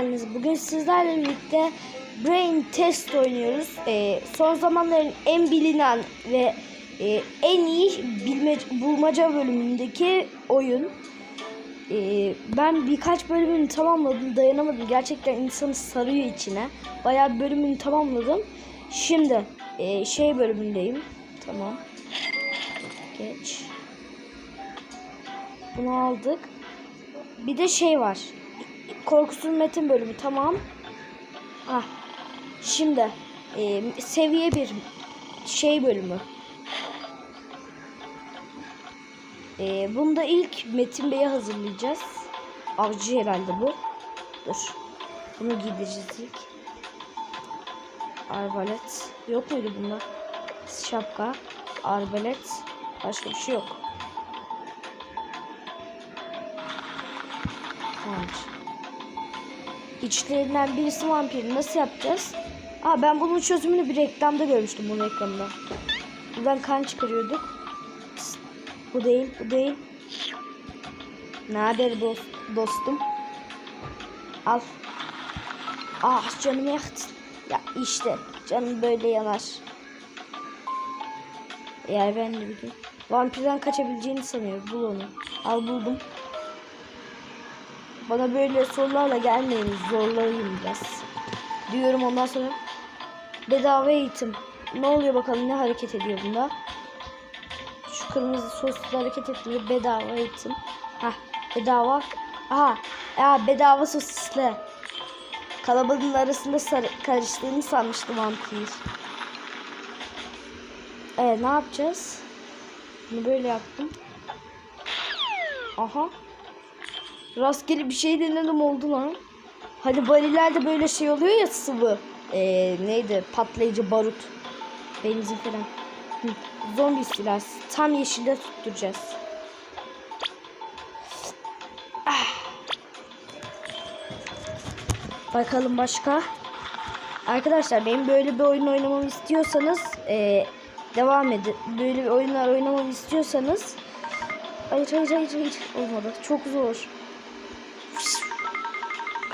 geldiniz. Bugün sizlerle birlikte Brain Test oynuyoruz. Ee, son zamanların en bilinen ve e, en iyi bilme, bulmaca bölümündeki oyun. Ee, ben birkaç bölümünü tamamladım, dayanamadım. Gerçekten insanı sarıyor içine. Bayağı bölümünü tamamladım. Şimdi e, şey bölümündeyim. Tamam. Geç. Bunu aldık. Bir de şey var. Korkusuz metin bölümü tamam. Ah. Şimdi e, seviye bir şey bölümü. E, bunda ilk Metin Bey'i hazırlayacağız. Avcı herhalde bu. Dur. Bunu giydireceğiz ilk. Arbalet. Yok muydu bunda? Şapka. Arbalet. Başka bir şey yok. Tamamdır. İçlerinden birisi vampir. Nasıl yapacağız? Aa ben bunun çözümünü bir reklamda görmüştüm bunun reklamında. Buradan kan çıkarıyorduk. Bu değil, bu değil. Ne haber dost, dostum? Al. Ah canım yaktı. Ya işte canım böyle yanar. Eğer ben de bir gün vampirden kaçabileceğini sanıyorum. Bul onu. Al buldum. Bana böyle sorularla gelmeyin zorlayayım biraz. Diyorum ondan sonra bedava eğitim. Ne oluyor bakalım ne hareket ediyor bunda? Şu kırmızı soslu hareket etmiyor. Bedava eğitim. Hah bedava. Aha ya bedava sosisli. Kalabalığın arasında karıştığını sanmıştım vampir. Evet ne yapacağız? Bunu böyle yaptım. Aha. Rastgele bir şey denedim oldu lan. Hani barilerde böyle şey oluyor ya sıvı. Ee, neydi? Patlayıcı barut. Benzin falan. Zombi istilası. Tam yeşilde tutturacağız. Ah. Bakalım başka. Arkadaşlar benim böyle bir oyun oynamamı istiyorsanız ee, devam edin. Böyle bir oyunlar oynamamı istiyorsanız Hayır hayır hayır hayır olmadı. Çok zor.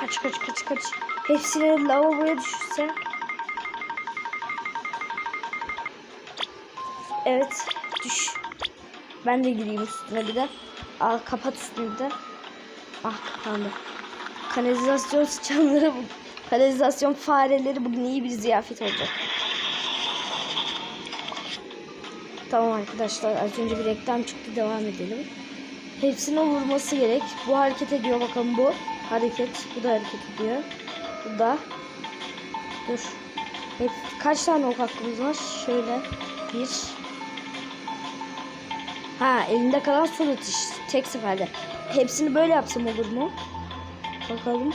Kaç kaç kaç kaç. Hepsini lavaboya düşürse. Evet düş. Ben de gireyim üstüne bir de. Al kapat üstünü de. Ah kapandı. Kanalizasyon sıçanları bu. Kanalizasyon fareleri bugün iyi bir ziyafet olacak. Tamam arkadaşlar az önce bir reklam çıktı devam edelim. Hepsine vurması gerek. Bu hareket ediyor bakın bu hareket. Bu da hareket ediyor. Bu da. Dur. Hep, kaç tane ok hakkımız var? Şöyle. Bir. Ha elinde kalan son atış. Tek seferde. Hepsini böyle yapsam olur mu? Bakalım.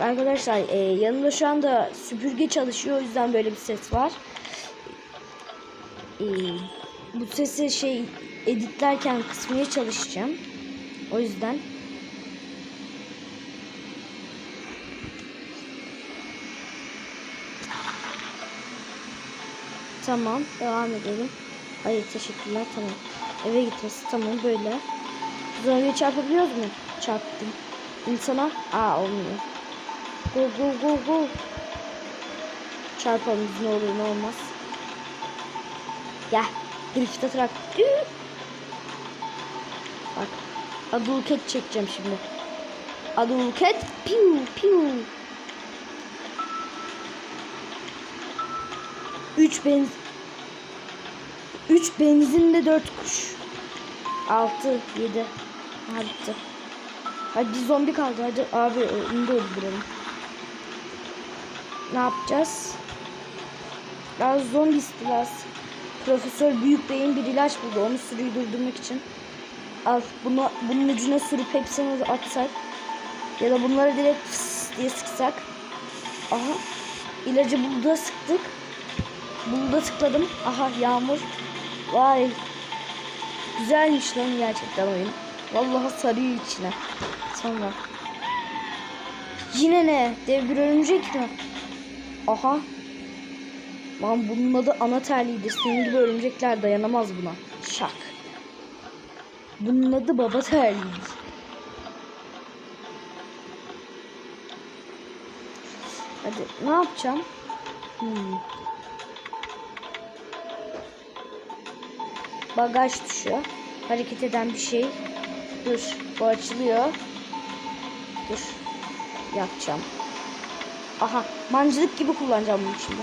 Arkadaşlar e, yanımda şu anda süpürge çalışıyor. O yüzden böyle bir ses var. E, bu sesi şey editlerken kısmaya çalışacağım. O yüzden Tamam devam edelim. Hayır teşekkürler tamam. Eve gitmesi tamam böyle. Zombiye çarpabiliyoruz mu? Çarptım. İnsana aa olmuyor. Go go go go. Çarpalım ne olur ne olmaz. Gel. Drift atarak. Bak. Adulket çekeceğim şimdi. Adulket. Piu piu. 3 benz 3 benzinle 4 kuş. 6 7 Ha bitti. Hadi zombi kaldı. Hadi abi onu da öldürelim. Ne yapacağız? Ya zombi istilası. Profesör Büyük Bey'in bir ilaç buldu. Onu sürüyü durdurmak için. Al bunu bunun ucuna sürüp hepsini atsak. Ya da bunları direkt fıs diye sıksak. Aha. İlacı buldu sıktık. Bunda tıkladım. Aha yağmur. Vay. Güzelmiş lan gerçekten oyun. Vallahi sarıyor içine. Sonra. Yine ne? Dev bir örümcek mi? Aha. Lan bunun adı ana terliğidir. Senin gibi örümcekler dayanamaz buna. Şak. Bunun adı baba terliğidir. Hadi ne yapacağım? Hmm. Bagaj tuşu. Hareket eden bir şey. Dur. Bu açılıyor. Dur. Yapacağım. Aha. Mancılık gibi kullanacağım bunu şimdi.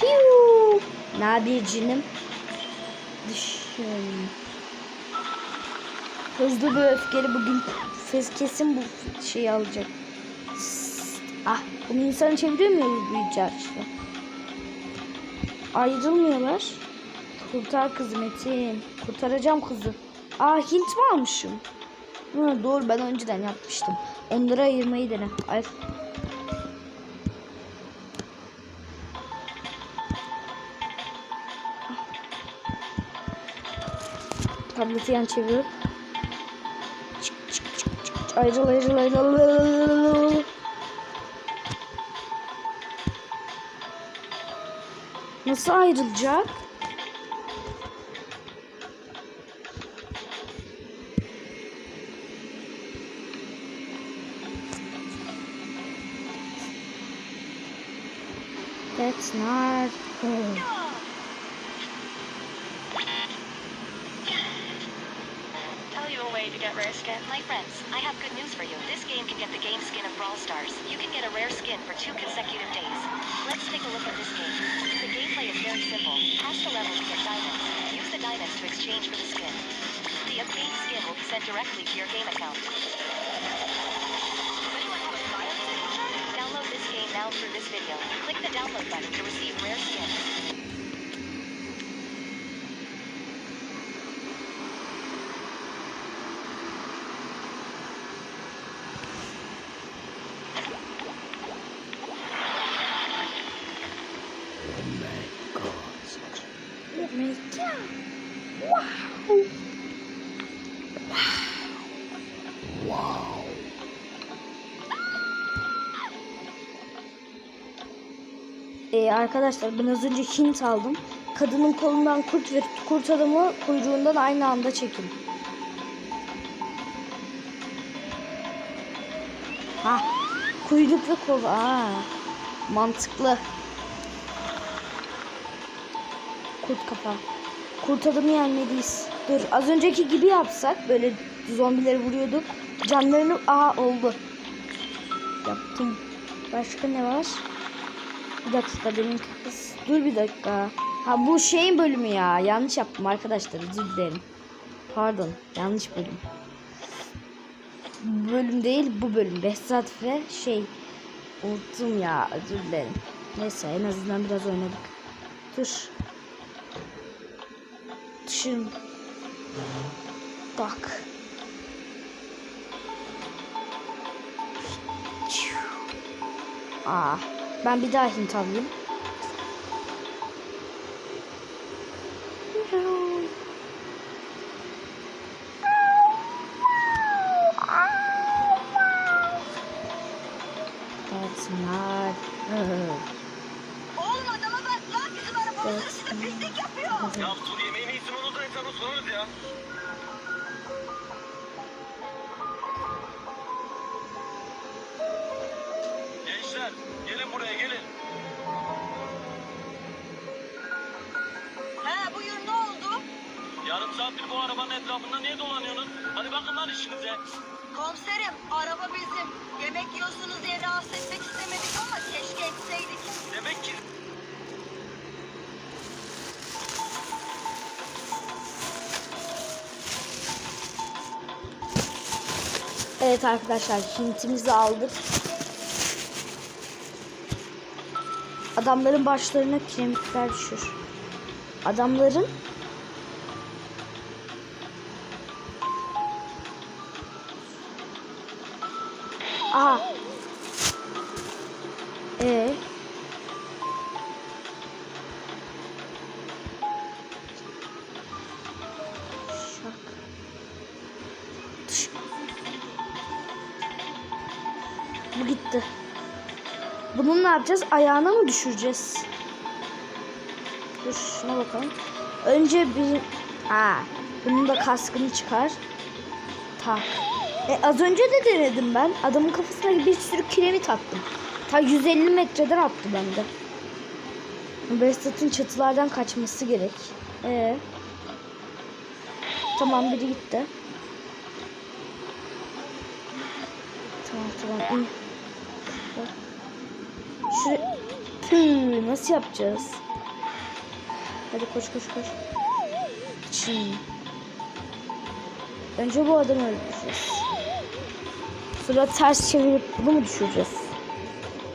Piu. Ne haber? Düşün. Hızlı ve öfkeli bugün kesin bu şeyi alacak. Ah, bunu insanı çeviriyor bu içerişte? Ayrılmıyorlar. Kurtar kızı Metin. Kurtaracağım kızı. Aa Hint mi almışım? Doğru ben önceden yapmıştım. Onları ayırmayı dene. Ay. Tableti yan çeviriyorum. Çık çık çık. çık. Ayrıl ayrıl ayrıl. Nasıl ayrılacak? That's not good. Tell you a way to get rare skin. My friends, I have good news for you. This game can get the game skin of Brawl Stars. You can get a rare skin for two consecutive days. Let's take a look at this game. The gameplay is very simple. Pass the level to get diamonds. Use the diamonds to exchange for the skin. The obtained skin will be sent directly to your game account. Now through this video. Click the download button to receive rare skins. Ee, arkadaşlar ben az önce Hint aldım. Kadının kolundan kurt ve kurt adamı kuyruğundan aynı anda çekin. Ha, kuyruk ve kol. Aa, mantıklı. Kurt kafa. Kurt adamı yenmeliyiz. Dur az önceki gibi yapsak böyle zombileri vuruyorduk. Canlarını aha oldu. Yaptım. Başka ne var? Bir dakika benim kız. Dur bir dakika. Ha bu şeyin bölümü ya. Yanlış yaptım arkadaşlar. Özür dilerim. Pardon. Yanlış bölüm. Bu bölüm değil bu bölüm. Behzat ve şey. Unuttum ya. Özür dilerim. Neyse en azından biraz oynadık. Dur. Düşün. Bak. Aa, ben bir daha Hint alayım. Yarım saattir bu arabanın etrafında niye dolanıyorsunuz? Hadi bakın lan işinize. Komiserim araba bizim. Yemek yiyorsunuz diye rahatsız etmek istemedik ama keşke etseydik. Demek ki Evet arkadaşlar Hintimizi aldık. Adamların başlarına kiremitler düşür. Adamların Aa. Ee. Bu gitti. Bunu ne yapacağız? Ayağına mı düşüreceğiz? Dur şuna bakalım. Önce bir... Ha, bunun da kaskını çıkar. Tak. E, az önce de denedim ben. Adamın kafasına bir sürü kiremit attım. Ha 150 metreden attı bende. Behzat'ın çatılardan kaçması gerek. Ee. Tamam biri gitti. Tamam tamam. Şuraya... Tüh, nasıl yapacağız? Hadi koş koş koş. Çin. Önce bu adamı öldüreceğiz. Sonra ters çevirip bunu mu düşüreceğiz?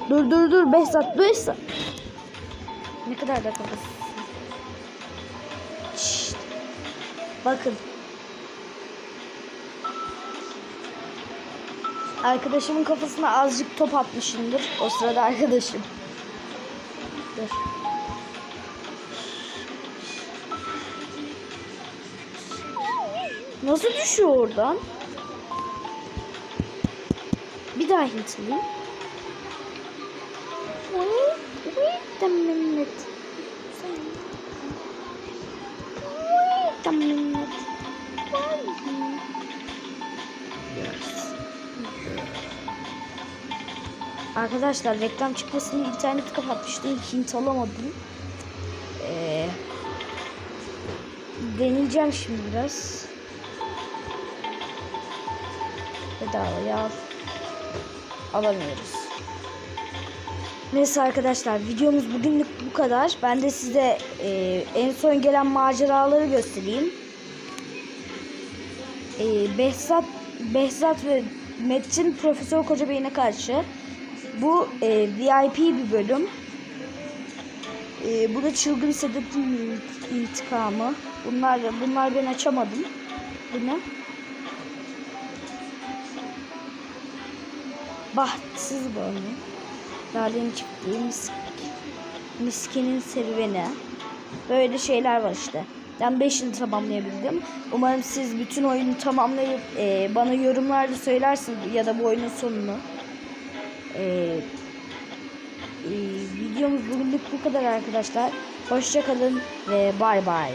Dur dur dur Behzat Behzat. Ne kadar da. Bakın. Arkadaşımın kafasına azıcık top atmışımdır. O sırada arkadaşım. Dur. Nasıl düşüyor oradan? Bir daha hintleyeyim. Wait, a minute. Wait a minute. Arkadaşlar reklam çıkmasını internet kapatmıştım. Hint alamadım. Ee, deneyeceğim şimdi biraz. Bedavaya al. Alamıyoruz. Neyse arkadaşlar videomuz bugünlük bu kadar. Ben de size e, en son gelen maceraları göstereyim. E, Behzat, Behzat ve Metin Profesör Kocabey'ine karşı. Bu e, VIP bir bölüm. E, bu da Çılgın Sedat'ın intikamı. Bunlar bunlar ben açamadım. Bu? Bahtsız bölümü. Lale'nin çiftliği, mis, miskinin serüveni. Böyle şeyler var işte. Ben 5'ini tamamlayabildim. Umarım siz bütün oyunu tamamlayıp e, bana yorumlarda söylersiniz ya da bu oyunun sonunu. E, e, videomuz bugünlük bu kadar arkadaşlar. Hoşçakalın ve bay bay.